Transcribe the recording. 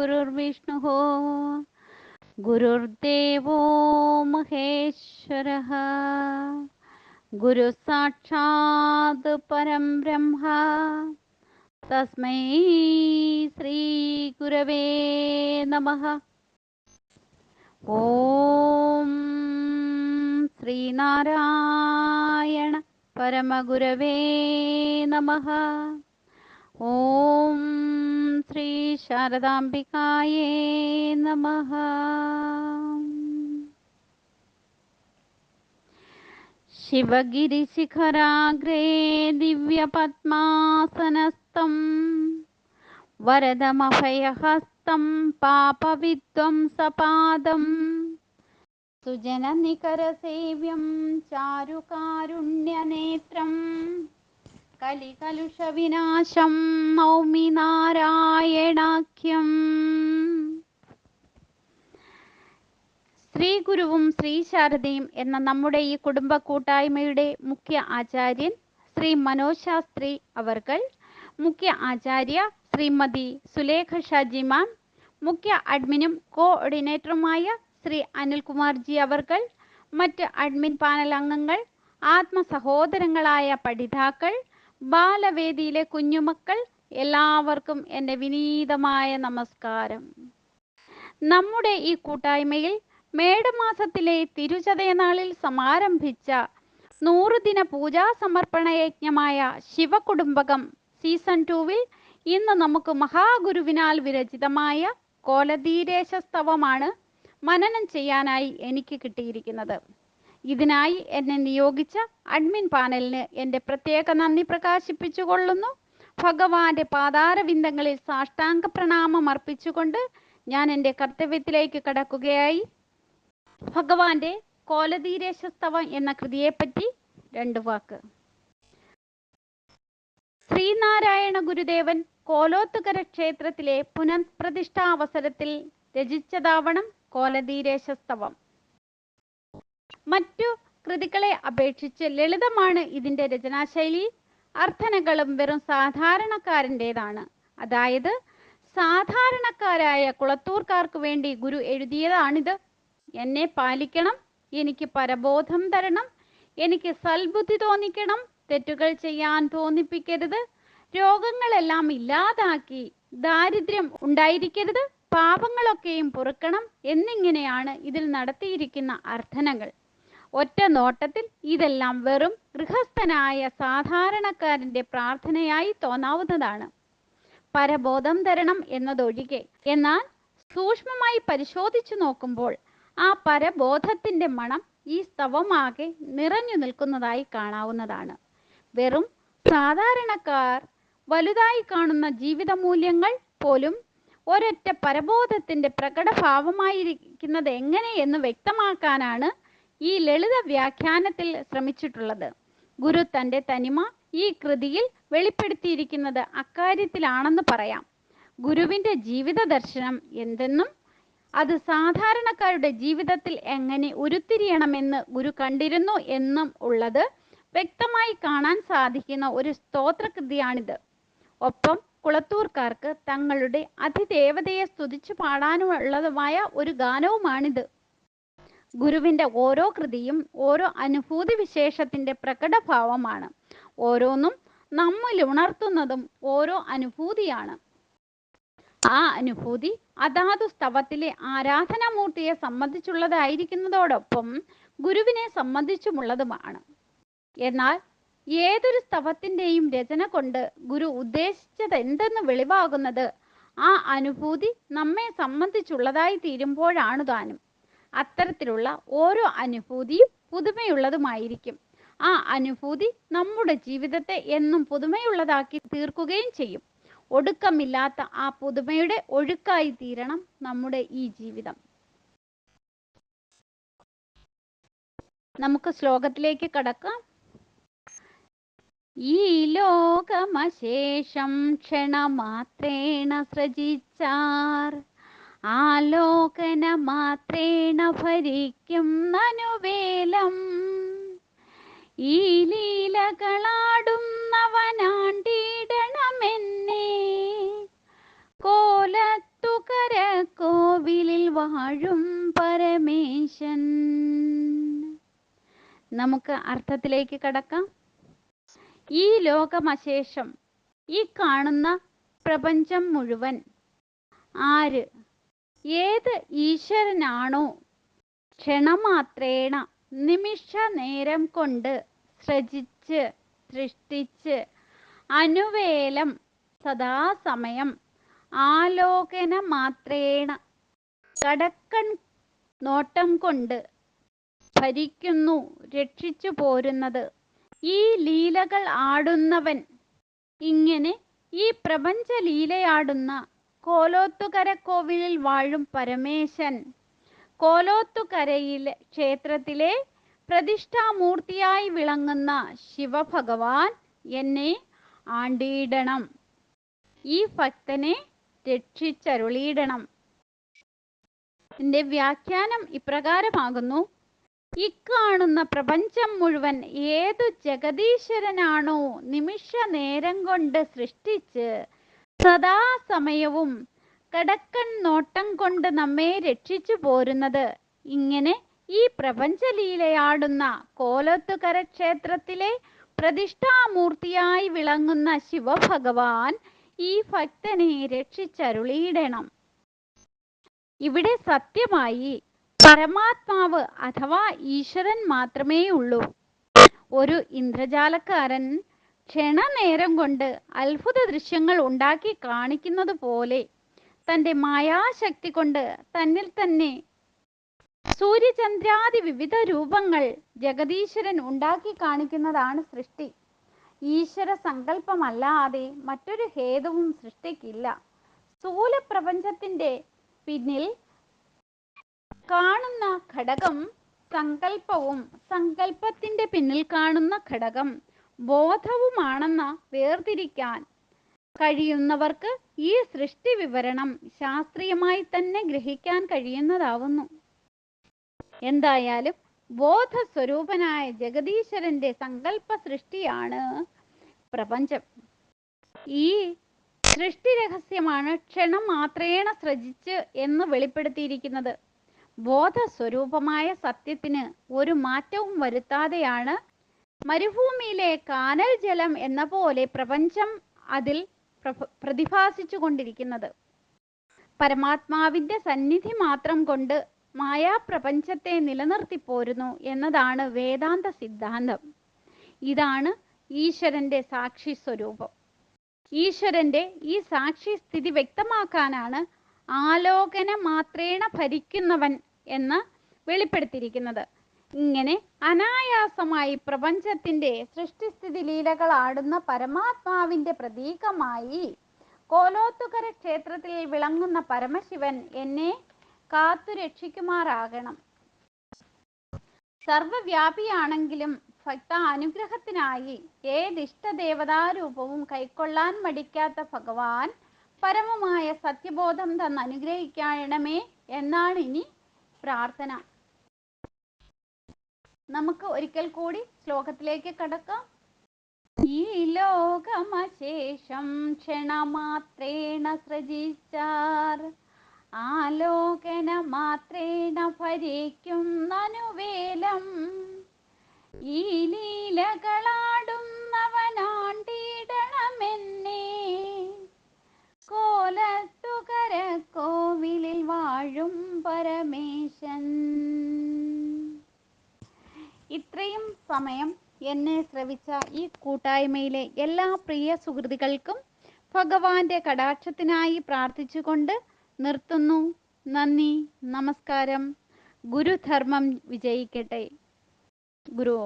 गुरुर्विष्णुः गुरुर्देवो महेश्वरः गुरुः साक्षात् परं ब्रह्मा तस्मै श्रीगुरवे नमः ॐ श्रीनारायण परमगुरवे नमः ॐ ശാരദാംബികായേ നമ. ശിവഗിരിശിഖരാഗ്രേ ദിവ്യപത്മാസനസ്ഥം വരദമഭയഹസ്തം പാപവിധ്വംസപാദം സുജനനികരസേവ്യം ചാരുകാരുണ്യനേത്രം കലികലുഷവിനാശം നൗമി നാരായണാഖ്യം ശ്രീ ഗുരുവും ശ്രീ ശാരദയും എന്ന നമ്മുടെ ഈ കുടുംബ കൂട്ടായ്മയുടെ മുഖ്യ ആചാര്യൻ ശ്രീ മനോജ് ശാസ്ത്രി മുഖ്യ ആചാര്യ ശ്രീമതി സുലേഖ ഷാജി മാം മുഖ്യ അഡ്മിനും കോർഡിനേറ്ററുമായ ശ്രീ അനിൽകുമാർ ജി അവർകൾ മറ്റ് അഡ്മിൻ പാനൽ അംഗങ്ങൾ ആത്മസഹോദരങ്ങളായ പഠിതാക്കൾ ബാലവേദിയിലെ കുഞ്ഞുമക്കൾ എല്ലാവർക്കും എന്റെ വിനീതമായ നമസ്കാരം. നമ്മുടെ ഈ കൂട്ടായ്മയിൽ മേടമാസത്തിലെ തിരുചതയനാളിൽ സമാരംഭിച്ച നൂറുദിന പൂജാ സമർപ്പണ യജ്ഞമായ ശിവകുടുംബകം സീസൺ ടൂവിൽ ഇന്ന് നമുക്ക് മഹാഗുരുവിനാൽ വിരചിതമായ കോലധീരേശസ്തവമാണ് മനനം ചെയ്യാനായി എനിക്ക് കിട്ടിയിരിക്കുന്നത്. ഇതിനായി എന്നെ നിയോഗിച്ച അഡ്മിൻ പാനലിന് എന്റെ പ്രത്യേക നന്ദി പ്രകാശിപ്പിച്ചു കൊള്ളുന്നു ഭഗവാന്റെ പാതാരവിന്ദങ്ങളിൽ സാഷ്ടാംഗ പ്രണാമം അർപ്പിച്ചുകൊണ്ട് ഞാൻ എന്റെ കർത്തവ്യത്തിലേക്ക് കടക്കുകയായി. ഭഗവാന്റെ കോലതീരേശസ്തവം എന്ന കൃതിയെപ്പറ്റി രണ്ട് വാക്ക്. ശ്രീനാരായണ ഗുരുദേവൻ കോലോത്തുകര ക്ഷേത്രത്തിലെ പുനഃപ്രതിഷ്ഠാ അവസരത്തിൽ രചിച്ചതാവണം കോലധീരേശസ്തവം മറ്റു കൃതികളെ അപേക്ഷിച്ച് ലളിതമാണ് ഇതിന്റെ രചനാശൈലി. അർത്ഥനകളും വെറും സാധാരണക്കാരന്റെതാണ് അതായത് സാധാരണക്കാരായ കുളത്തൂർക്കാർക്ക് വേണ്ടി ഗുരു എഴുതിയതാണിത്. എന്നെ പാലിക്കണം എനിക്ക് പരബോധം തരണം എനിക്ക് സൽബുദ്ധി തോന്നിക്കണം തെറ്റുകൾ ചെയ്യാൻ തോന്നിപ്പിക്കരുത് രോഗങ്ങളെല്ലാം ഇല്ലാതാക്കി ദാരിദ്ര്യം ഉണ്ടായിരിക്കരുത് പാപങ്ങളൊക്കെയും പൊറുക്കണം എന്നിങ്ങനെയാണ് ഇതിൽ നടത്തിയിരിക്കുന്ന അർത്ഥനകൾ. ഒറ്റ നോട്ടത്തിൽ ഇതെല്ലാം വെറും ഗൃഹസ്ഥനായ സാധാരണക്കാരന്റെ പ്രാർത്ഥനയായി തോന്നാവുന്നതാണ്. പരബോധം തരണം എന്നതൊഴികെ. എന്നാൽ സൂക്ഷ്മമായി പരിശോധിച്ചു നോക്കുമ്പോൾ ആ പരബോധത്തിന്റെ മണം ഈ സ്തവമാകെ നിറഞ്ഞു നിൽക്കുന്നതായി കാണാവുന്നതാണ്. വെറും സാധാരണക്കാർ വലുതായി കാണുന്ന ജീവിത മൂല്യങ്ങൾ പോലും ഒരൊറ്റ പരബോധത്തിന്റെ പ്രകടഭാവമായിരിക്കുന്നത് എങ്ങനെ എന്ന് വ്യക്തമാക്കാനാണ് ഈ ലളിത വ്യാഖ്യാനത്തിൽ ശ്രമിച്ചിട്ടുള്ളത്. ഗുരു തന്റെ തനിമ ഈ കൃതിയിൽ വെളിപ്പെടുത്തിയിരിക്കുന്നത് അക്കാര്യത്തിലാണെന്ന് പറയാം. ഗുരുവിന്റെ ജീവിത ദർശനം എന്തെന്നും അത് സാധാരണക്കാരുടെ ജീവിതത്തിൽ എങ്ങനെ ഉരുത്തിരിയണമെന്ന് ഗുരു കണ്ടിരുന്നു എന്നും ഉള്ളത് വ്യക്തമായി കാണാൻ സാധിക്കുന്ന ഒരു സ്തോത്രകൃതിയാണിത്. ഒപ്പം കുളത്തൂർക്കാർക്ക് തങ്ങളുടെ അതിദേവതയെ സ്തുതിച്ചു പാടാനുള്ളതുമായ ഒരു ഗാനവുമാണിത്. ഗുരുവിന്റെ ഓരോ കൃതിയും ഓരോ അനുഭൂതി വിശേഷത്തിന്റെ പ്രകടഭാവമാണ്. ഓരോന്നും നമ്മിൽ ഉണർത്തുന്നതും ഓരോ അനുഭൂതിയാണ്. ആ അനുഭൂതി അതാതു സ്തവത്തിലെ ആരാധനാമൂർത്തിയെ സംബന്ധിച്ചുള്ളതായിരിക്കുന്നതോടൊപ്പം ഗുരുവിനെ സംബന്ധിച്ചുമുള്ളതുമാണ്. എന്നാൽ ഏതൊരു സ്തവത്തിന്റെയും രചന കൊണ്ട് ഗുരു ഉദ്ദേശിച്ചത് എന്തെന്ന് വെളിവാകുന്നത് ആ അനുഭൂതി നമ്മെ സംബന്ധിച്ചുള്ളതായി തീരുമ്പോഴാണ് താനും. അത്തരത്തിലുള്ള ഓരോ അനുഭൂതിയും പുതുമയുള്ളതുമായിരിക്കും. ആ അനുഭൂതി നമ്മുടെ ജീവിതത്തെ എന്നും പുതുമയുള്ളതാക്കി തീർക്കുകയും ചെയ്യും. ഒടുക്കമില്ലാത്ത ആ പുതുമയുടെ ഒഴുക്കായി തീരണം നമ്മുടെ ഈ ജീവിതം. നമുക്ക് ശ്ലോകത്തിലേക്ക് കടക്കാം. ഈ ലോകമശേഷം ക്ഷണമാത്രേണ സൃജിച്ചാർ. ആലോകന മാത്രേണ ഭരിക്കും മനുവേലം ഈ ലീലകളാടുന്നവനാണ്ടിടണമെന്നെ. കോലത്തുകര കോവിലിൽ വാഴും പരമേശൻ. നമുക്ക് അർത്ഥത്തിലേക്ക് കടക്കാം. ഈ ലോകമശേഷം ഈ കാണുന്ന പ്രപഞ്ചം മുഴുവൻ ആര് ഏത് ഈശ്വരനാണോ? ക്ഷണമാത്രേണ നിമിഷ നേരം കൊണ്ട് സൃജിച്ച് സൃഷ്ടിച്ച് അനുവേലം സദാസമയം ആലോകന മാത്രേണ കടക്കൺ നോട്ടം കൊണ്ട് ഭരിക്കുന്നു രക്ഷിച്ചു പോരുന്നത്. ഈ ലീലകൾ ആടുന്നവൻ ഇങ്ങനെ ഈ പ്രപഞ്ച ലീലയാടുന്ന കോലോത്തുകര കോവിലിൽ വാഴും പരമേശൻ. കോലോത്തുകരയിലെ ക്ഷേത്രത്തിലെ പ്രതിഷ്ഠാമൂർത്തിയായി വിളങ്ങുന്ന ശിവഭഗവാൻ എന്നെ ആണ്ടിയിടണം. ഈ ഭക്തനെ രക്ഷിച്ചരുളിയിടണം. എന്റെ വ്യാഖ്യാനം ഇപ്രകാരമാകുന്നു. ഇക്കാണുന്ന പ്രപഞ്ചം മുഴുവൻ ഏതു ജഗദീശ്വരനാണോ നിമിഷ നേരം കൊണ്ട് സൃഷ്ടിച്ച് സദാസമയവും കടക്കൻ നോട്ടം കൊണ്ട് നമ്മെ രക്ഷിച്ചു പോരുന്നത്. ഇങ്ങനെ ഈ പ്രപഞ്ചലീലയാടുന്ന കോലത്തുകര ക്ഷേത്രത്തിലെ പ്രതിഷ്ഠാമൂർത്തിയായി വിളങ്ങുന്ന ശിവഭഗവാൻ ഈ ഭക്തനെ രക്ഷിച്ചരുളിയിടണം. ഇവിടെ സത്യമായി പരമാത്മാവ് അഥവാ ഈശ്വരൻ മാത്രമേ ഉള്ളൂ ഒരു ഇന്ദ്രജാലക്കാരൻ ക്ഷണനേരം കൊണ്ട് അത്ഭുത ദൃശ്യങ്ങൾ ഉണ്ടാക്കി കാണിക്കുന്നത് പോലെ തന്റെ മായാശക്തി കൊണ്ട് തന്നിൽ തന്നെ സൂര്യചന്ദ്രാദി വിവിധ രൂപങ്ങൾ ജഗദീശ്വരൻ ഉണ്ടാക്കി കാണിക്കുന്നതാണ് സൃഷ്ടി. ഈശ്വര സങ്കല്പമല്ലാതെ മറ്റൊരു ഹേതുവും സൃഷ്ടിക്കില്ല. സ്ഥൂല പ്രപഞ്ചത്തിന്റെ പിന്നിൽ കാണുന്ന ഘടകം സങ്കല്പവും സങ്കല്പത്തിന്റെ പിന്നിൽ കാണുന്ന ഘടകം. ബോധവുമാണെന്ന് വേർതിരിക്കാൻ കഴിയുന്നവർക്ക് ഈ സൃഷ്ടി വിവരണം ശാസ്ത്രീയമായി തന്നെ ഗ്രഹിക്കാൻ കഴിയുന്നതാവുന്നു. എന്തായാലും ബോധസ്വരൂപനായ ജഗദീശ്വരന്റെ സങ്കല്പ സൃഷ്ടിയാണ് പ്രപഞ്ചം. ഈ സൃഷ്ടി രഹസ്യമാണ് ക്ഷണം മാത്രേണ സൃജിച്ച് എന്ന് വെളിപ്പെടുത്തിയിരിക്കുന്നത്. ബോധസ്വരൂപമായ സത്യത്തിന് ഒരു മാറ്റവും വരുത്താതെയാണ് മരുഭൂമിയിലെ കാനൽ ജലം എന്ന പോലെ പ്രപഞ്ചം അതിൽ പ്രതിഭാസിച്ചു കൊണ്ടിരിക്കുന്നത് പരമാത്മാവിന്റെ സന്നിധി മാത്രം കൊണ്ട് മായാപ്രപഞ്ചത്തെ നിലനിർത്തി പോരുന്നു എന്നതാണ് വേദാന്ത സിദ്ധാന്തം. ഇതാണ് ഈശ്വരന്റെ സാക്ഷി സ്വരൂപം. ഈശ്വരന്റെ ഈ സാക്ഷി സ്ഥിതി വ്യക്തമാക്കാനാണ് ആലോകന മാത്രേണ ഭരിക്കുന്നവൻ എന്ന് വെളിപ്പെടുത്തിയിരിക്കുന്നത്. ഇങ്ങനെ അനായാസമായി പ്രപഞ്ചത്തിന്റെ സൃഷ്ടിസ്ഥിതി ലീലകൾ ആടുന്ന പരമാത്മാവിന്റെ പ്രതീകമായി കോലോത്തുകര ക്ഷേത്രത്തിൽ വിളങ്ങുന്ന പരമശിവൻ എന്നെ കാത്തു രക്ഷിക്കുമാറാകണം. സർവവ്യാപിയാണെങ്കിലും ഭക്ത അനുഗ്രഹത്തിനായി ഏതിഷ്ടദേവതാരൂപവും കൈക്കൊള്ളാൻ മടിക്കാത്ത ഭഗവാൻ പരമമായ സത്യബോധം തന്ന് അനുഗ്രഹിക്കണമേ എന്നാണ് ഇനി പ്രാർത്ഥന. നമുക്ക് ഒരിക്കൽ കൂടി ശ്ലോകത്തിലേക്ക് കടക്കാം. ഈ ലോകമശേഷം ക്ഷണമാത്രേണ സൃജിച്ചാർ. ആലോകന മാത്രേണ ഭരിക്കും നനുവേലം ഈ ലീലകളാടുന്നവനാണ്ടിടണമെന്നെ. കോലത്തുകര കോവിലിൽ വാഴും പരമേശൻ. ഇത്രയും സമയം എന്നെ ശ്രവിച്ച ഈ കൂട്ടായ്മയിലെ എല്ലാ പ്രിയ സുഹൃത്തുക്കൾക്കും ഭഗവാന്റെ കടാക്ഷത്തിനായി പ്രാർത്ഥിച്ചുകൊണ്ട് നിർത്തുന്നു. നന്ദി നമസ്കാരം. ഗുരുധർമ്മം വിജയിക്കട്ടെ. ഗുരു